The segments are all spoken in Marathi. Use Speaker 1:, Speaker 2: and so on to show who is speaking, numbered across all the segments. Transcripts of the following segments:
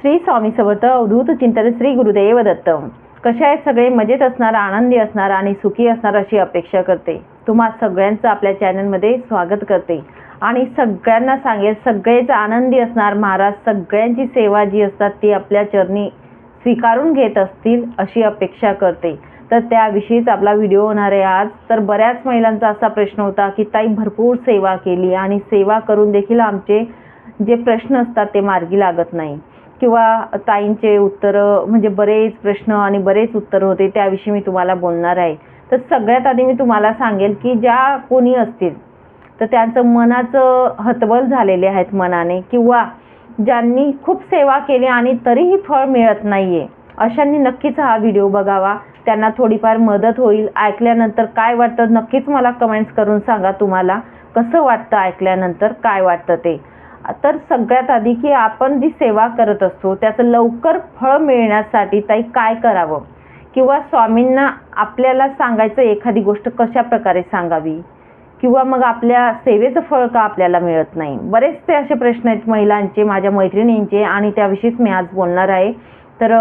Speaker 1: श्री स्वामी समर्थ अवधूत चिंतन श्री गुरुदेव दत्त. कसे आहेत सगळे? मजेत असणार आनंदी असणार आणि सुखी असणार अशी अपेक्षा करते. तुम्हा सगळ्यांचं आपल्या चॅनलमध्ये स्वागत करते. आणि सगळ्यांना सांगेल सगळेच आनंदी असणार. महाराज सगळ्यांची सेवा जी असतात ती आपल्या चरणी स्वीकारून घेत असतील अशी अपेक्षा करते. तर त्याविषयीच आपला व्हिडिओ होणार आहे आज. तर बऱ्याच महिलांचा असा प्रश्न होता की ताई भरपूर सेवा केली आणि सेवा करून देखील आमचे जे प्रश्न असतात ते मार्गी लागत नाही. किंवा ताईंचे उत्तरं म्हणजे बरेच प्रश्न आणि बरेच उत्तरं होते त्याविषयी मी तुम्हाला बोलणार आहे. तर सगळ्यात आधी मी तुम्हाला सांगेल की ज्या कोणी असतील तर त्यांचं मनाचं हतबल झालेले आहेत मनाने किंवा ज्यांनी खूप सेवा केली आणि तरीही फळ मिळत नाही आहे अशांनी नक्कीच हा व्हिडिओ बघावा. त्यांना थोडीफार मदत होईल. ऐकल्यानंतर काय वाटतं नक्कीच मला कमेंट्स करून सांगा तुम्हाला. कसं वाटतं ऐकल्यानंतर काय वाटतं ते? तर सगळ्यात आधी की आपण जी सेवा करत असतो त्याचं लवकर फळ मिळण्यासाठी ताई काय करावं? किंवा स्वामींना आपल्याला सांगायचं एखादी गोष्ट कशा प्रकारे सांगावी? किंवा मग आपल्या सेवेचं फळ का आपल्याला मिळत नाही? बरेचसे असे प्रश्न आहेत महिलांचे माझ्या मैत्रिणींचे आणि त्याविषयीच मी आज बोलणार आहे. तर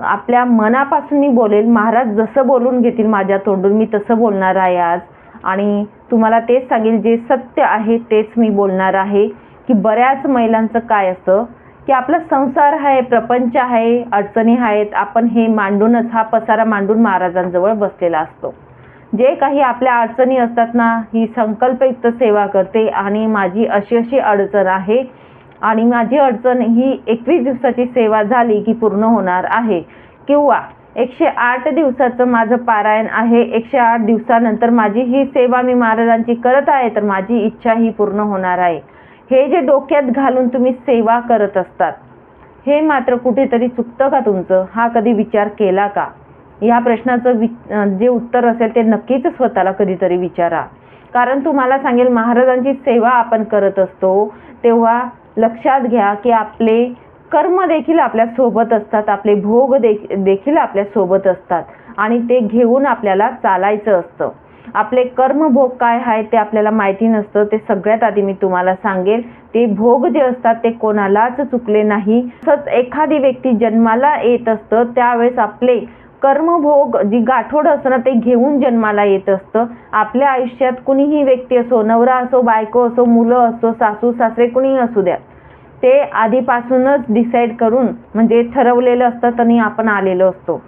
Speaker 1: आपल्या मनापासून मी बोलेल महाराज जसं बोलून घेतील माझ्या तोंडून मी तसं बोलणार आहे आज. आणि तुम्हाला तेच सांगेल जे सत्य आहे तेच मी बोलणार आहे. की बऱ्याच महिलांचं काय असतं की आपला संसार आहे प्रपंच आहे अडचणी आहेत आपण हे मांडूनच हा पसारा मांडून महाराजांजवळ बसलेला असतो. जे काही आपल्या अडचणी असतात ना ही संकल्पयुक्त सेवा करते आणि माझी अशी अशी अडचण आहे आणि माझी अडचण ही एकवीस दिवसाची सेवा झाली की पूर्ण होणार आहे. किंवा एकशे आठ दिवसाचं माझं पारायण आहे एकशे आठ दिवसानंतर माझी ही सेवा मी महाराजांची करत आहे तर माझी इच्छा ही पूर्ण होणार आहे. हे जे डोक्यात घालून तुम्ही सेवा करत असतात हे मात्र कुठेतरी चुकतं का तुमचं? हा कधी विचार केला का? या प्रश्नाचं वि जे उत्तर असेल ते नक्कीच स्वतःला कधीतरी विचारा. कारण तुम्हाला सांगेल महाराजांची सेवा आपण करत असतो तेव्हा लक्षात घ्या की आपले कर्म देखील आपल्यासोबत असतात आपले भोग देखील आपल्यासोबत असतात आणि ते घेऊन आपल्याला चालायचं असतं. आपले कर्मभोग काय आहे ते आपल्याला माहिती नसतं ते सगळ्यात आधी मी तुम्हाला सांगेल. ते भोग जे असतात ते कोणालाच चुकले नाही. तसंच एखादी व्यक्ती जन्माला येत असतं त्यावेळेस आपले कर्मभोग जी गाठोड असतं ना ते घेऊन जन्माला येत असतं. आपल्या आयुष्यात कुणीही व्यक्ती असो नवरा असो बायको असो मुलं असो सासू सासरे कुणीही असू द्या. ते आधीपासूनच डिसाईड करून म्हणजे ठरवलेलं असतं आणि आपण आलेलो असतो.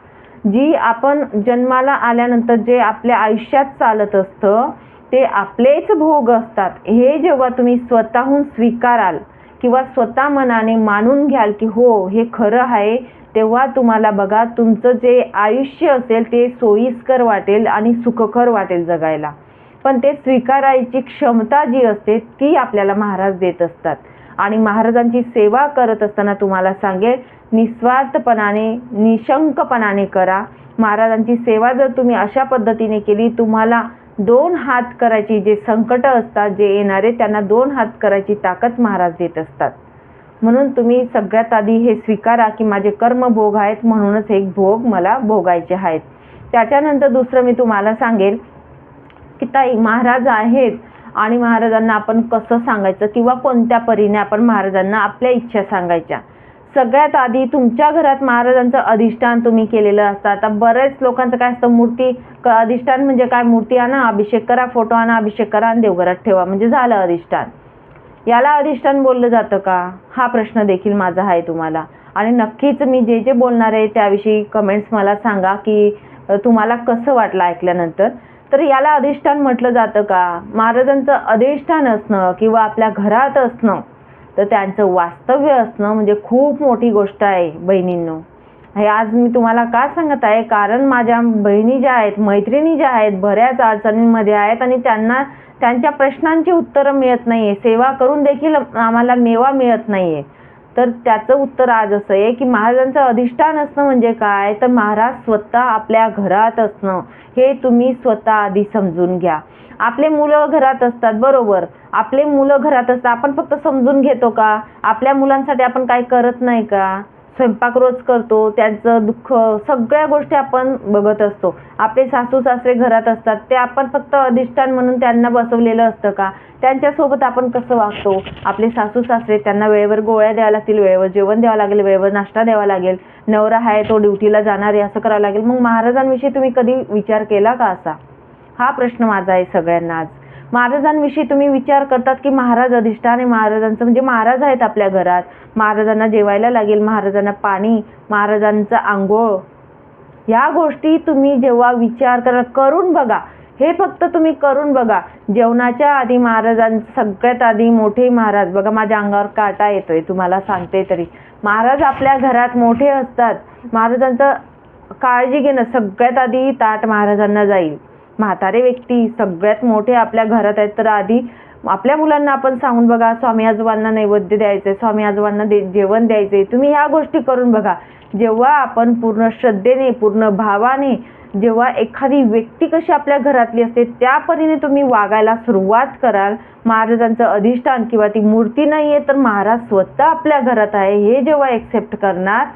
Speaker 1: जी आपण जन्माला आल्यानंतर जे आपल्या आयुष्यात चालत असतं ते आपलेच भोग असतात. हे जेव्हा तुम्ही स्वतःहून स्वीकाराल किंवा स्वतः मनाने मानून घ्याल की हो हे खरं आहे तेव्हा तुम्हाला बघा तुमचं जे आयुष्य असेल ते सोयीस्कर वाटेल आणि सुखकर वाटेल जगायला. पण ते स्वीकारायची क्षमता जी असते ती आपल्याला महाराज देत असतात. आणि महाराजांची सेवा करत असताना तुम्हाला सांगेल निस्वार्थपणाने निशंकपणाने करा. महाराजांची सेवा जर तुम्ही अशा पद्धतीने केली तुम्हाला दोन हात करायची जे संकट असतात जे येणारे त्यांना दोन हात करायची ताकद महाराज देत असतात. म्हणून तुम्ही सगळ्यात आधी हे स्वीकारा की माझे कर्म भोग आहेत म्हणूनच एक भोग मला भोगायचे आहेत. त्याच्यानंतर दुसरं मी तुम्हाला सांगेल की ताई महाराज आहेत आणि महाराजांना आपण कसं सांगायचं किंवा कोणत्या परीने आपण महाराजांना आपल्या इच्छा सांगायच्या. सगळ्यात आधी तुमच्या घरात महाराजांचं अधिष्ठान तुम्ही केलेलं असतं. आता बरेच लोकांचं काय असतं मूर्ती अधिष्ठान म्हणजे काय? मूर्ती आणा अभिषेक करा फोटो आणा अभिषेक करा आणि देवघरात ठेवा. म्हणजे झालं अधिष्ठान. याला अधिष्ठान बोललं जातं का? हा प्रश्न देखील माझा आहे तुम्हाला. आणि नक्कीच मी जे जे बोलणार आहे त्याविषयी कमेंट्स मला सांगा की तुम्हाला कसं वाटलं ऐकल्यानंतर. तर याला अधिष्ठान म्हटलं जातं का? महाराजांचं अधिष्ठान असणं किंवा आपल्या घरात असणं तर त्यांचं वास्तव्य असणं म्हणजे खूप मोठी गोष्ट आहे बहिणींनो. हे आज मी तुम्हाला का सांगत आहे? कारण माझ्या बहिणी ज्या आहेत मैत्रिणी ज्या आहेत बऱ्याच अडचणींमध्ये आहेत आणि त्यांना त्यांच्या प्रश्नांची उत्तरं मिळत नाही आहे सेवा करून देखील आम्हाला मेवा मिळत नाही आहे तर त्याचं उत्तर आज असं आहे की महाराजांचं अधिष्ठान असणं म्हणजे काय? तर महाराज स्वतः आपल्या घरात असणं. हे तुम्ही स्वतः आधी समजून घ्या. आपले मुलं घरात असतात बरोबर. आपले मुलं घरात असतात आपण फक्त समजून घेतो का? आपल्या मुलांसाठी आपण काय करत नाही का? स्वयंपाक रोज करतो त्यांचं दुःख सगळ्या गोष्टी आपण बघत असतो. आपले सासू सासरे घरात असतात ते आपण फक्त अधिष्ठान म्हणून त्यांना बसवलेलं असतं का? त्यांच्यासोबत आपण कसं वागतो? आपले सासू सासरे त्यांना वेळेवर गोळ्या द्याव्या लागतील वेळेवर जेवण द्यावं लागेल वेळेवर नाश्ता द्यावा लागेल. नवरा आहे तो ड्युटीला जाणार आहे असं करावं लागेल. मग महाराजांविषयी तुम्ही कधी विचार केला का असा? हा प्रश्न माझा आहे सगळ्यांना आज. महाराजांविषयी तुम्ही विचार करतात की महाराज अधिष्ठान आहे महाराजांचं. म्हणजे महाराज आहेत आपल्या घरात. महाराजांना जेवायला लागेल महाराजांना पाणी महाराजांचं आंघोळ. या गोष्टी तुम्ही जेव्हा विचार करा करून बघा. हे फक्त तुम्ही करून बघा. जेवणाच्या आधी महाराजां सगळ्यात आधी मोठे महाराज. बघा माझ्या अंगावर काटा येतोय तुम्हाला सांगते तरी. महाराज आपल्या घरात मोठे असतात. महाराजांचं काळजी घेणं सगळ्यात आधी ताट महाराजांना जाईल. म्हातारे व्यक्ती सगळ्यात मोठे आपल्या घरात आहेत. तर आधी आपल्या मुलांना आपण सांगून बघा स्वामी आजोबांना नैवेद्य द्यायचे स्वामी आजोबांना दे जेवण द्यायचे तुम्ही ह्या गोष्टी करून बघा. जेव्हा आपण पूर्ण श्रद्धेने पूर्ण भावाने जेव्हा एखादी व्यक्ती कशी आपल्या घरातली असते त्या परीने तुम्ही वागायला सुरुवात कराल. महाराजांचं अधिष्ठान किंवा ती मूर्ती नाही आहे तर महाराज स्वतः आपल्या घरात आहे हे जेव्हा एक्सेप्ट करणार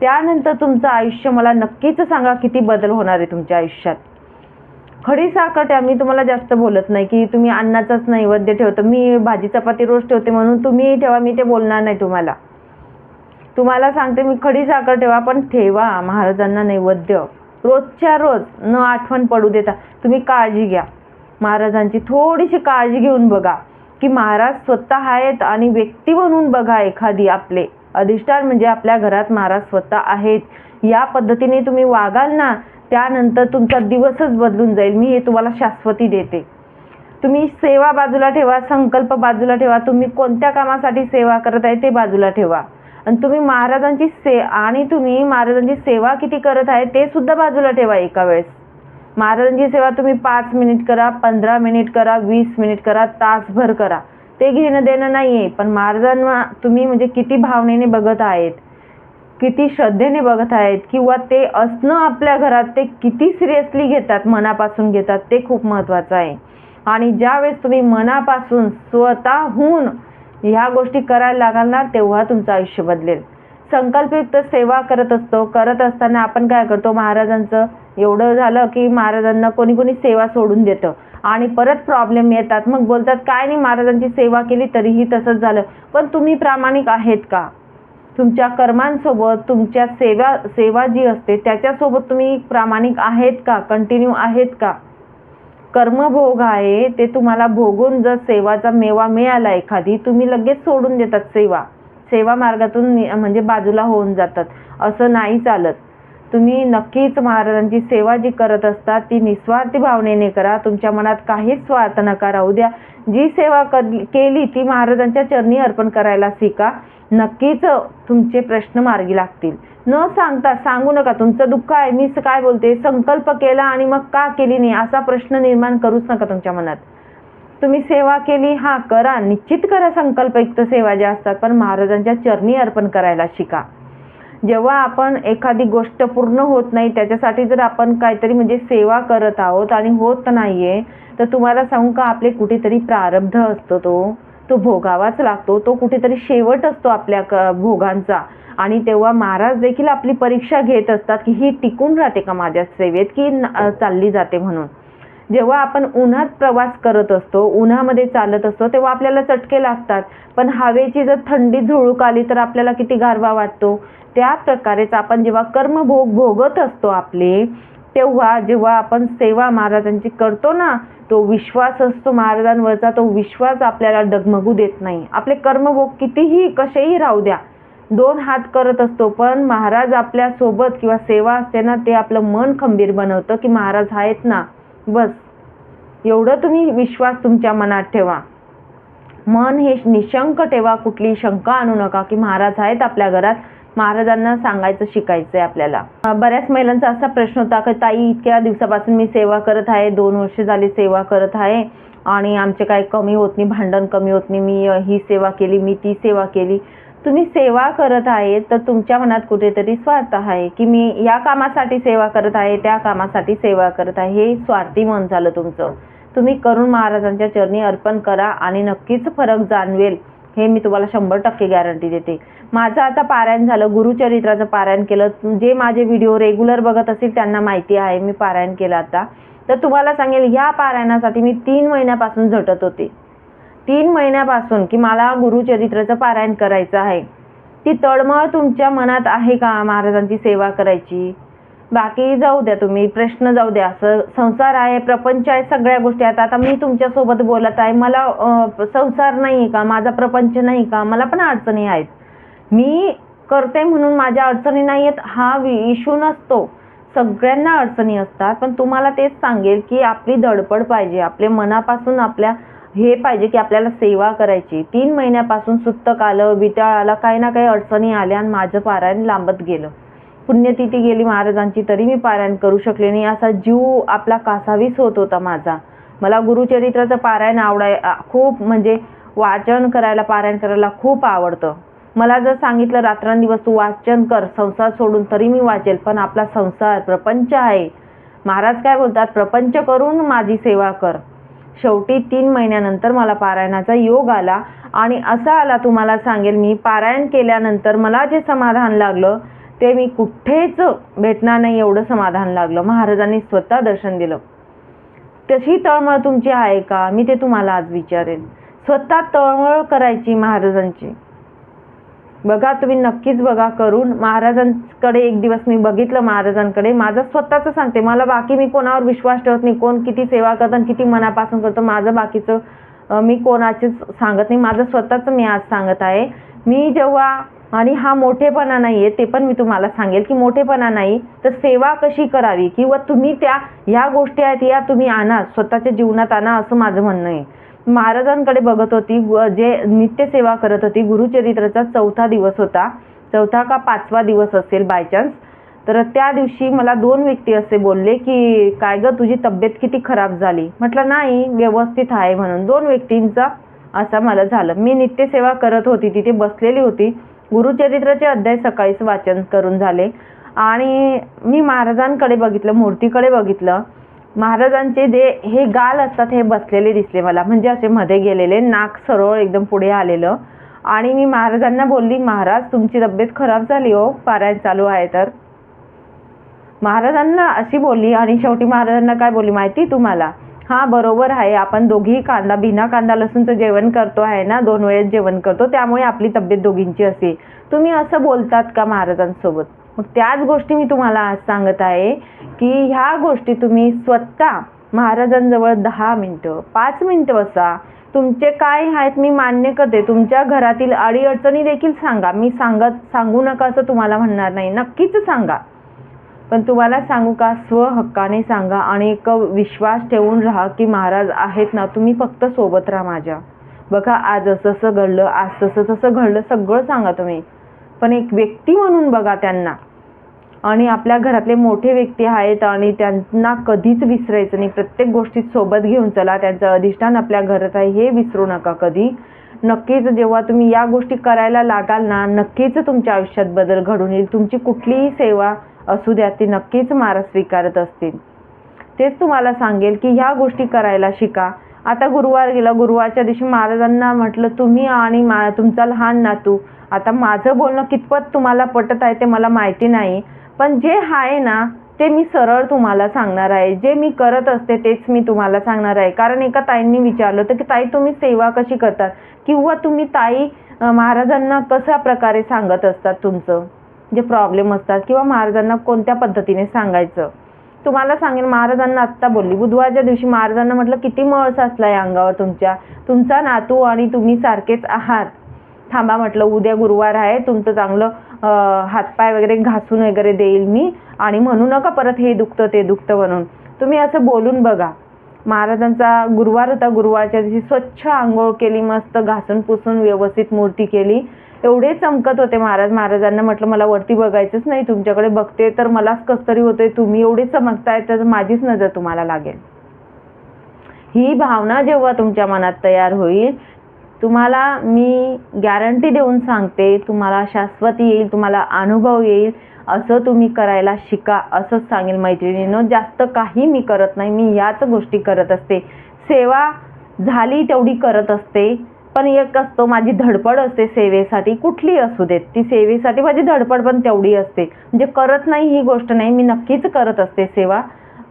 Speaker 1: त्यानंतर तुमचं आयुष्य मला नक्कीच सांगा किती बदल होणार आहे तुमच्या आयुष्यात? खडी साखर ठेवा मी तुम्हाला जास्त बोलत नाही की तुम्ही अन्नाचाच नैवेद्य ठेवतो. मी भाजी चपाती रोज ठेवते म्हणून तुम्ही ठेवा मी ते बोलणार नाही तुम्हाला. तुम्हाला सांगते मी खडी साखर ठेवा पण ठेवा महाराजांना नैवेद्य. रोजच्या रोज न आठवण पडू देता. तुम्ही काळजी घ्या. महाराजांची थोडीशी काळजी घेऊन बघा की महाराज स्वतः आहेत आणि व्यक्ती म्हणून बघा एखादी आपले. अधिष्ठान म्हणजे आपल्या घरात महाराज स्वतः आहेत. या पद्धतीने तुम्ही वागाल ना त्यानंतर तुमचा दिवसच बदलून जाईल. मी हे तुम्हाला शाश्वती देते. तुम्ही सेवा बाजूला ठेवा संकल्प बाजूला ठेवा. तुम्ही कोणत्या कामासाठी सेवा करत आहे ते बाजूला ठेवा. आणि तुम्ही महाराजांची से आणि तुम्ही महाराजांची सेवा किती करत आहे ते सुद्धा बाजूला ठेवा एका वेळेस. महाराजांची सेवा तुम्ही पाच मिनिट करा पंधरा मिनिट करा वीस मिनिट करा तासभर करा. ते घेणं देणं नाही आहे पण महाराजांना तुम्ही म्हणजे किती भावनेने बघत आहेत. किती श्रद्धेने बघत आहेत किंवा ते असणं आपल्या घरात ते किती सिरियसली घेतात मनापासून घेतात ते खूप महत्त्वाचं आहे. आणि ज्यावेळेस तुम्ही मनापासून स्वतःहून ह्या गोष्टी करायला लागाल ना तेव्हा तुमचं आयुष्य बदलेल. संकल्पयुक्त सेवा करत असतो. करत असताना आपण काय करतो महाराजांचं एवढं झालं की महाराजांना कोणी कोणी सेवा सोडून देतं. आणि परत प्रॉब्लेम येतात. मग बोलतात काय नाही महाराजांची सेवा केली तरीही तसंच झालं. पण तुम्ही प्रामाणिक आहेत का? तुमच्या कर्मांसोबत तुमच्या सेवा सेवा जी असते त्याच्यासोबत तुम्ही प्रामाणिक आहेत का? कंटिन्यू आहेत का? कर्मभोग आहे ते तुम्हाला भोगून जर सेवाचा मेवा मिळाला एखादी तुम्ही लगेच सोडून देतात सेवा. सेवा मार्गातून नि- म्हणजे बाजूला होऊन जातात. असं नाही चालत. तुम्ही नक्कीच महाराजांची सेवा जी करत असता ती निस्वार्थी भावनेने करा. तुमच्या मनात काहीच स्वार्थ नका राहू द्या. जी सेवा क केली ती महाराजांच्या चरणी अर्पण करायला शिका. नक्कीच तुमचे प्रश्न मार्गी लागतील. न सांगता सांगू नका तुमचं दुःख आहे मी काय बोलते संकल्प केला आणि मग का केली नाही असा प्रश्न निर्माण करूच नका तुमच्या मनात. तुम्ही सेवा केली हा करा निश्चित करा संकल्पयुक्त सेवा ज्या असतात पण महाराजांच्या चरणी अर्पण करायला शिका. जेव्हा आपण एखादी गोष्ट पूर्ण होत नाही त्याच्यासाठी जर आपण काहीतरी म्हणजे सेवा करत आहोत आणि होत नाहीये तर तुम्हाला सांगू का आपले कुठेतरी प्रारब्ध असतो तो. तो भोगावाच लागतो. तो कुठेतरी शेवट असतो आपल्या क भोगांचा. आणि तेव्हा महाराज देखील आपली परीक्षा घेत असतात की ही टिकून राहते का माझ्या सेवेत की चालली जाते म्हणून? जेव्हा आपण उन्हात प्रवास करत असतो उन्हामध्ये चालत असतो तेव्हा आपल्याला चटके लागतात. पण हवेची जर थंडी झुळूक आली तर आपल्याला किती गारवा वाटतो? त्या प्रकारेच आपण जेव्हा कर्मभोग भोगत असतो आपले तेव्हा जेव्हा आपण सेवा महाराजांची करतो ना तो विश्वास असतो महाराजांवरचा तो विश्वास आपल्याला डगमगू देत नाही. आपले कर्मभोग कितीही कसेही राहू द्या दोन हात करत असतो पण महाराज आपल्यासोबत किंवा सेवा असते ना ते आपलं मन खंबीर बनवतं की महाराज आहेत ना बस. एवढं तुम्ही विश्वास तुमच्या मनात ठेवा. मन हे निशंक ठेवा कुठली शंका आणू नका की महाराज आहेत आपल्या घरात महाराजांना सांगायचं शिकायचं आहे आपल्याला बऱ्याच महिलांचा असा प्रश्न होता की ताई इतक्या दिवसापासून मी सेवा करत आहे दोन वर्ष झाली सेवा करत आहे आणि आमचे काही कमी होत नाही भांडण कमी होत नाही मी ही सेवा केली मी ती सेवा केली. तुम्ही सेवा करत आहे तर तुमच्या मनात कुठेतरी स्वार्थ आहे की मी या कामासाठी सेवा करत आहे त्या कामासाठी सेवा करत आहे हे स्वार्थी मन झालं तुमचं. तुम्ही करून महाराजांच्या चरणी अर्पण करा आणि नक्कीच फरक जाणवेल. हे मी तुम्हाला शंभर टक्के गॅरंटी देते. माझं आता पारायण झालं गुरुचरित्राचं पारायण केलं. जे माझे व्हिडिओ रेग्युलर बघत असतील त्यांना माहिती आहे मी पारायण केलं आता. तर तुम्हाला सांगेल ह्या पारायणासाठी मी तीन महिन्यापासून झटत होते. तीन महिन्यापासून की मला गुरुचरित्राचं पारायण करायचं आहे. ती तळमळ तुमच्या मनात आहे का महाराजांची सेवा करायची? बाकी जाऊ द्या तुम्ही प्रश्न जाऊ द्या. असं संसार आहे प्रपंच आहे सगळ्या गोष्टी आहेत. आता मी तुमच्यासोबत बोलत आहे. मला संसार नाही का? माझा प्रपंच नाही का? मला पण अडचणी आहेत. मी करते म्हणून माझ्या अडचणी नाही आहेत हा इशू नसतो. सगळ्यांना अडचणी असतात पण तुम्हाला तेच सांगेल की आपली धडपड पाहिजे. आपले मनापासून आपल्या हे पाहिजे की आपल्याला सेवा करायची. तीन महिन्यापासून सुत्तक आलं बिटाळ आलं काही ना काही अडचणी आल्या आणि माझं पारायण लांबत गेलं. पुण्यतिथी गेली महाराजांची तरी मी पारायण करू शकले नाही. असा जीव आपला कासावीस होत होता माझा. मला गुरुचरित्राचं पारायण आवडाय खूप म्हणजे वाचन करायला पारायण करायला खूप आवडतं. मला जर सांगितलं रात्रंदिवस तू वाचन कर संसार सोडून तरी मी वाचेल पण आपला संसार प्रपंच आहे. महाराज काय बोलतात प्रपंच करून माझी सेवा कर. शेवटी तीन महिन्यानंतर मला पारायणाचा योग आला आणि असा आला तुम्हाला सांगेल मी पारायण केल्यानंतर मला जे समाधान लागलं ते मी कुठेच भेटणार नाही एवढं समाधान लागलं. महाराजांनी स्वतः दर्शन दिलं. तशी तळमळ तुमची आहे का? मी ते तुम्हाला आज विचारेन. स्वतः तळमळ करायची महाराजांची. बघा तुम्ही नक्कीच बघा करून. महाराजांकडे एक दिवस मी बघितलं महाराजांकडे. माझं स्वतःचं सांगते. मला बाकी मी कोणावर विश्वास ठेवत नाही. कोण किती सेवा करतं आणि किती मनापासून करतं माझं बाकीचं मी कोणाचेच सांगत नाही. माझं स्वतःचं मी आज सांगत आहे. मी जेव्हा आणि हा मोठेपणा नाही आहे ते पण मी तुम्हाला सांगेल की मोठेपणा नाही तर सेवा कशी करावी? किंवा तुम्ही त्या ह्या गोष्टी आहेत या तुम्ही आणा स्वतःच्या जीवनात आणा असं माझं म्हणणं आहे. महाराजांकडे बघत होती व जे नित्यसेवा करत होती गुरुचरित्राचा चौथा दिवस होता. चौथा का पाचवा दिवस असेल बाय चान्स तर त्या दिवशी मला दोन व्यक्ती असे बोलले की काय ग तुझी तब्येत किती खराब झाली? म्हटलं नाही व्यवस्थित आहे म्हणून. दोन व्यक्तींचा असं मला झालं. मी नित्यसेवा करत होती तिथे बसलेली होती. गुरुचरित्राचे अध्याय सकाळीच वाचन करून झाले. आणि मी महाराजांकडे बघितलं मूर्तीकडे बघितलं. महाराजांचे जे हे गाल असतात हे बसलेले दिसले मला. म्हणजे असे मध्ये गेलेले नाक सरळ एकदम पुढे आलेलं. आणि मी महाराजांना बोलली महाराज तुमची तब्येत खराब झाली हो पारायण चालू आहे तर. महाराजांना अशी बोलली आणि शेवटी महाराजांना काय बोलली माहिती तुम्हाला? हा बरोबर आहे. आपण दोघीही कांदा बिना कांदा लसूणचं जेवण करतो आहे ना दोन वेळेस जेवण करतो त्यामुळे आपली तब्येत दोघींची असे तुम्ही असं बोलतात का महाराजांसोबत? मग त्याच गोष्टी मी तुम्हाला आज सांगत आहे की ह्या गोष्टी तुम्ही स्वतः महाराजांजवळ दहा मिनटं पाच मिनटं बसा. तुमचे काय आहेत मी मान्य करते. तुमच्या घरातील अडीअडचणी देखील सांगा. मी सांगत सांगू नका असं तुम्हाला म्हणणार नाही. नक्कीच सांगा. पण तुम्हाला सांगू का? स्वहक्काने सांगा आणि एक विश्वास ठेवून राहा की महाराज आहेत ना तुम्ही फक्त सोबत राहा माझ्या. बघा आज असं असं घडलं आज तसं तसं घडलं सगळं सांगा तुम्ही. पण एक व्यक्ती म्हणून बघा त्यांना. आणि आपल्या घरातले मोठे व्यक्ती आहेत आणि त्यांना कधीच विसरायचं नाही. प्रत्येक गोष्टीत सोबत घेऊन चला. त्यांचं अधिष्ठान आपल्या घरात आहे हे विसरू नका कधी. नक्कीच जेव्हा तुम्ही या गोष्टी करायला लागाल ना नक्कीच तुमच्या आयुष्यात बदल घडून येईल. तुमची कुठलीही सेवा असू द्या ती नक्कीच मार स्वीकारत असतील. तेच तुम्हाला सांगेल की ह्या गोष्टी करायला शिका. आता गुरुवार गेला गुरुवारच्या दिवशी महाराजांना म्हटलं तुम्ही आणि मा तुमचा लहान नातू आता माझं बोलणं कितपत तुम्हाला पटत आहे ते मला माहिती नाही पण जे आहे ना ते मी सरळ तुम्हाला सांगणार आहे. जे मी करत असते तेच मी तुम्हाला सांगणार आहे. कारण एका ताईंनी विचारलं होतं की ताई तुम्ही सेवा कशी करतात? किंवा तुम्ही ताई महाराजांना कशा प्रकारे सांगत असतात तुमचं? जे प्रॉब्लेम असतात किंवा महाराजांना कोणत्या पद्धतीने सांगायचं? तुम्हाला सांगेन महाराजांना आत्ता बोलली. बुधवारच्या दिवशी महाराजांना म्हटलं किती मळ या अंगावर तुमच्या. तुमचा नातू आणि तुम्ही सारखेच आहात. थांबा म्हटलं उद्या गुरुवार आहे. तुमचं चांगलं हातपाय वगैरे घासून वगैरे देईल मी आणि म्हणू नका परत हे दुखतं ते दुखतं म्हणून. तुम्ही असं बोलून बघा. महाराजांचा गुरुवार होता. गुरुवारच्या दिवशी स्वच्छ आंघोळ केली मस्त घासून पुसून व्यवस्थित मूर्ती केली. एवढे चमकत होते महाराज. महाराजांना म्हटलं मला वरती बघायचंच नाही तुमच्याकडे बघते तर मलाच कस तरी होतंय. तुम्ही एवढे चमकताय तर माझीच नजर तुम्हाला लागेल. ही भावना जेव्हा तुमच्या मनात तयार होईल तुम्हाला मी गॅरंटी देऊन सांगते तुम्हाला शाश्वती येईल तुम्हाला अनुभव येईल. असं तुम्ही करायला शिका असंच सांगेल मैत्रिणीनं. जास्त काही मी करत नाही मी याच गोष्टी करत असते. सेवा झाली तेवढी करत असते. पण एक असतो माझी धडपड असते सेवेसाठी कुठली असू देत ती सेवेसाठी माझी धडपड पण तेवढी असते. म्हणजे करत नाही ही गोष्ट नाही मी नक्कीच करत असते सेवा.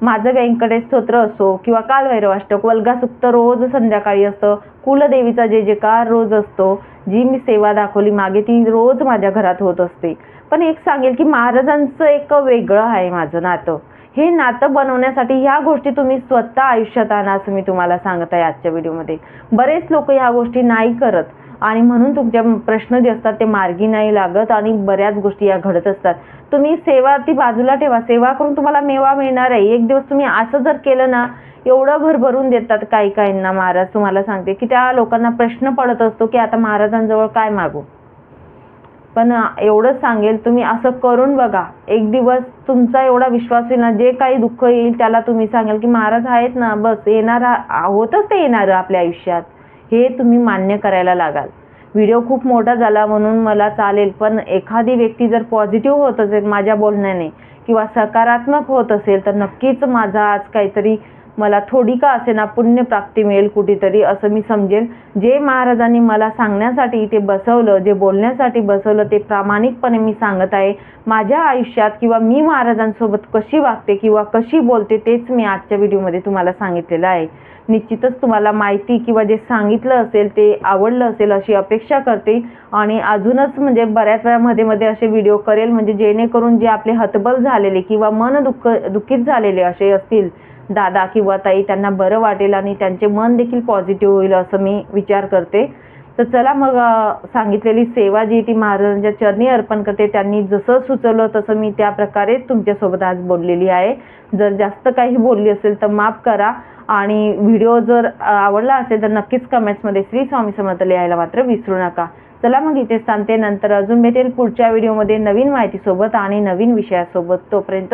Speaker 1: माझं व्यंकटेश स्तोत्र असो किंवा कालभैरवाष्टक वल्गासुक्त रोज संध्याकाळी असतं. कुलदेवीचा जे जे कार रोज असतो जी मी सेवा दाखवली मागे ती रोज माझ्या घरात होत असते. पण एक सांगेल की महाराजांचं एक वेगळं आहे माझं नातं. हे नातं बनवण्यासाठी ह्या गोष्टी तुम्ही स्वतः आयुष्यात आणा असं मी तुम्हाला सांगत आहे आजच्या व्हिडिओमध्ये. बरेच लोक ह्या गोष्टी नाही करत आणि म्हणून तुमच्या प्रश्न जे असतात ते मार्गी नाही लागत आणि बऱ्याच गोष्टी या घडत असतात. तुम्ही सेवा ती बाजूला ठेवा. सेवा करून तुम्हाला मेवा मिळणार आहे. एक दिवस तुम्ही असं जर केलं ना एवढं भरभरून देतात काही काहींना महाराज. तुम्हाला सांगते की त्या लोकांना प्रश्न पडत असतो की आता महाराजांजवळ काय मागू? पण एवढंच सांगेल तुम्ही असं करून बघा. एक दिवस तुमचा एवढा विश्वास होईल ना जे काही दुःख येईल त्याला तुम्ही सांगाल की महाराज आहेत ना बस येणार होतच ते येणारं आपल्या आयुष्यात. हे तुम्ही मान्य करायला लागाल. व्हिडिओ खूप मोठा झाला म्हणून मला चालेल पण एखादी व्यक्ती जर पॉझिटिव्ह होत असेल माझ्या बोलण्याने किंवा सकारात्मक होत असेल तर नक्कीच माझा आज काहीतरी मला थोडी का असेना पुण्यप्राप्ती मिळेल कुठेतरी असं मी समजेल जे महाराजांनी मला सांगण्यासाठी इथे बसवलं जे बोलण्यासाठी बसवलं ते प्रामाणिकपणे मी सांगत आहे. माझ्या आयुष्यात किंवा मी महाराजांसोबत कशी वागते किंवा कशी बोलते तेच मी आजच्या व्हिडिओमध्ये तुम्हाला सांगितलेलं आहे. निश्चितच तुम्हाला माहिती किंवा जे सांगितलं असेल ते आवडलं असेल अशी अपेक्षा करते आणि अजूनच म्हणजे बऱ्याच वेळा मध्ये मध्ये असे व्हिडिओ करेल म्हणजे जेणेकरून जे आपले हतबल झालेले किंवा मन दुःख दुःखित झालेले असे असतील दादा किंवा ताई त्यांना बरं वाटेल आणि त्यांचे मन देखील पॉझिटिव्ह होईल असं मी विचार करते. तर चला मग सांगितलेली सेवा जी ती महाराजांच्या चरणी अर्पण करते त्यांनी जसं सुचवलं तसं मी त्या प्रकारे तुमच्यासोबत आज बोललेली आहे. जर जास्त काही बोलली असेल तर माफ करा आणि व्हिडिओ जर आवडला असेल तर नक्कीच कमेंट्समध्ये श्री स्वामी समर्थ लिहायला मात्र विसरू नका. चला मग इथे सांगते नंतर अजून भेटेल पुढच्या व्हिडिओमध्ये नवीन माहितीसोबत आणि नवीन विषयासोबत. तोपर्यंत